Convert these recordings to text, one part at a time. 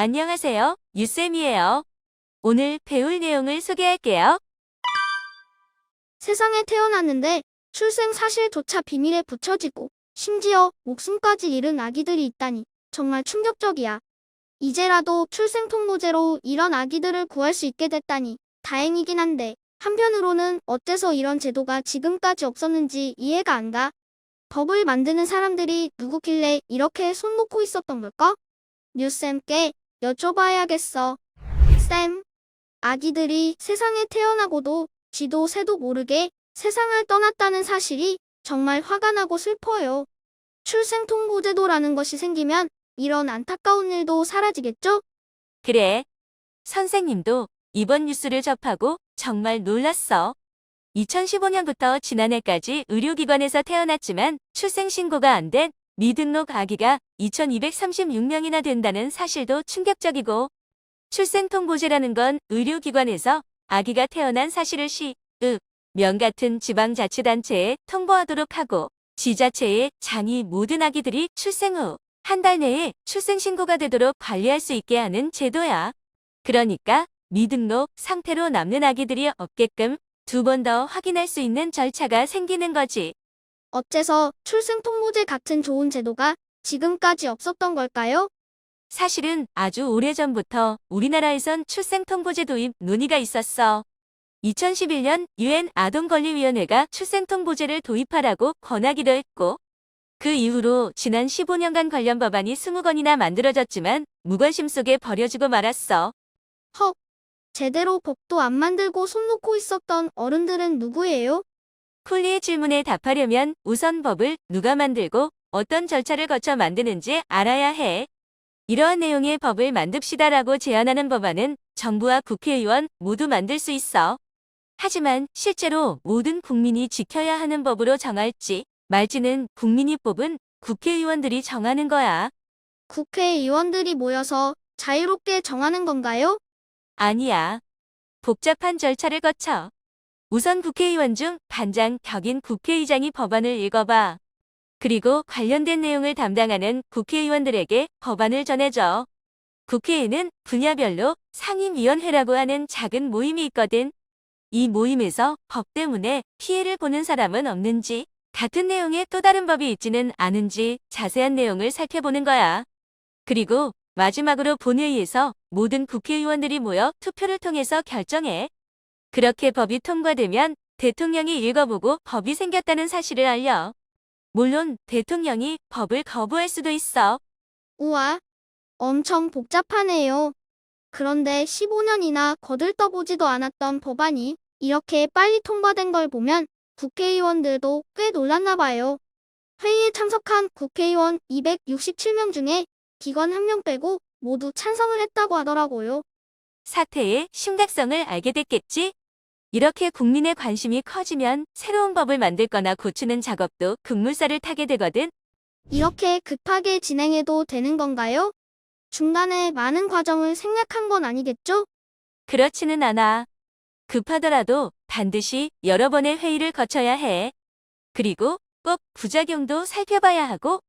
안녕하세요. 유쌤이에요. 오늘 배울 내용을 소개할게요. 세상에 태어났는데 출생 사실조차 비밀에 붙여지고 심지어 목숨까지 잃은 아기들이 있다니 정말 충격적이야. 이제라도 출생 통보제로 이런 아기들을 구할 수 있게 됐다니 다행이긴 한데 한편으로는 어째서 이런 제도가 지금까지 없었는지 이해가 안 가. 법을 만드는 사람들이 누구길래 이렇게 손 놓고 있었던 걸까? 뉴쌤께 여쭤봐야겠어. 쌤, 아기들이 세상에 태어나고도 지도 새도 모르게 세상을 떠났다는 사실이 정말 화가 나고 슬퍼요. 출생통보제도라는 것이 생기면 이런 안타까운 일도 사라지겠죠? 그래. 선생님도 이번 뉴스를 접하고 정말 놀랐어. 2015년부터 지난해까지 의료기관에서 태어났지만 출생신고가 안 된 미등록 아기가 2236명이나 된다는 사실도 충격적이고 출생통보제라는 건 의료기관에서 아기가 태어난 사실을 시, 읍, 명 같은 지방자치단체에 통보하도록 하고 지자체의 장이 모든 아기들이 출생 후 한 달 내에 출생신고가 되도록 관리할 수 있게 하는 제도야. 그러니까 미등록 상태로 남는 아기들이 없게끔 두 번 더 확인할 수 있는 절차가 생기는 거지. 어째서 출생통보제 같은 좋은 제도가 지금까지 없었던 걸까요? 사실은 아주 오래전부터 우리나라에선 출생통보제 도입 논의가 있었어. 2011년 유엔 아동권리위원회가 출생통보제를 도입하라고 권하기도 했고, 그 이후로 지난 15년간 관련 법안이 20건이나 만들어졌지만 무관심 속에 버려지고 말았어. 헉, 제대로 법도 안 만들고 손 놓고 있었던 어른들은 누구예요? 콜리의 질문에 답하려면 우선 법을 누가 만들고 어떤 절차를 거쳐 만드는지 알아야 해. 이러한 내용의 법을 만듭시다라고 제안하는 법안은 정부와 국회의원 모두 만들 수 있어. 하지만 실제로 모든 국민이 지켜야 하는 법으로 정할지 말지는 국민이 뽑은 국회의원들이 정하는 거야. 국회의원들이 모여서 자유롭게 정하는 건가요? 아니야. 복잡한 절차를 거쳐. 우선 국회의원 중 반장 격인 국회의장이 법안을 읽어봐. 그리고 관련된 내용을 담당하는 국회의원들에게 법안을 전해줘. 국회에는 분야별로 상임위원회라고 하는 작은 모임이 있거든. 이 모임에서 법 때문에 피해를 보는 사람은 없는지, 같은 내용의 또 다른 법이 있지는 않은지 자세한 내용을 살펴보는 거야. 그리고 마지막으로 본회의에서 모든 국회의원들이 모여 투표를 통해서 결정해. 그렇게 법이 통과되면 대통령이 읽어보고 법이 생겼다는 사실을 알려. 물론 대통령이 법을 거부할 수도 있어. 우와, 엄청 복잡하네요. 그런데 15년이나 거들떠보지도 않았던 법안이 이렇게 빨리 통과된 걸 보면 국회의원들도 꽤 놀랐나 봐요. 회의에 참석한 국회의원 267명 중에 기관 한 명 빼고 모두 찬성을 했다고 하더라고요. 사태의 심각성을 알게 됐겠지? 이렇게 국민의 관심이 커지면 새로운 법을 만들거나 고치는 작업도 급물살을 타게 되거든. 이렇게 급하게 진행해도 되는 건가요? 중간에 많은 과정을 생략한 건 아니겠죠? 그렇지는 않아. 급하더라도 반드시 여러 번의 회의를 거쳐야 해. 그리고 꼭 부작용도 살펴봐야 하고,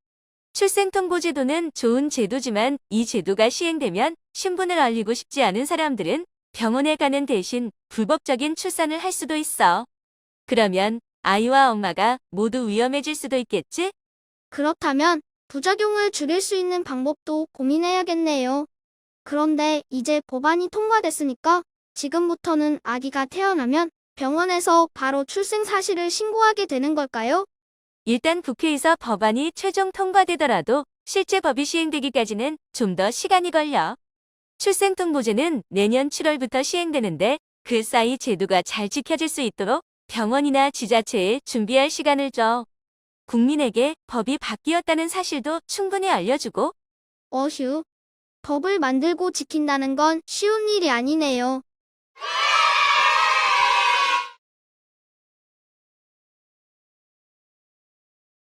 출생통보제도는 좋은 제도지만 이 제도가 시행되면 신분을 알리고 싶지 않은 사람들은 병원에 가는 대신 불법적인 출산을 할 수도 있어. 그러면 아이와 엄마가 모두 위험해질 수도 있겠지? 그렇다면 부작용을 줄일 수 있는 방법도 고민해야겠네요. 그런데 이제 법안이 통과됐으니까 지금부터는 아기가 태어나면 병원에서 바로 출생 사실을 신고하게 되는 걸까요? 일단 국회에서 법안이 최종 통과되더라도 실제 법이 시행되기까지는 좀 더 시간이 걸려. 출생통보제는 내년 7월부터 시행되는데 그 사이 제도가 잘 지켜질 수 있도록 병원이나 지자체에 준비할 시간을 줘. 국민에게 법이 바뀌었다는 사실도 충분히 알려주고 어휴, 법을 만들고 지킨다는 건 쉬운 일이 아니네요.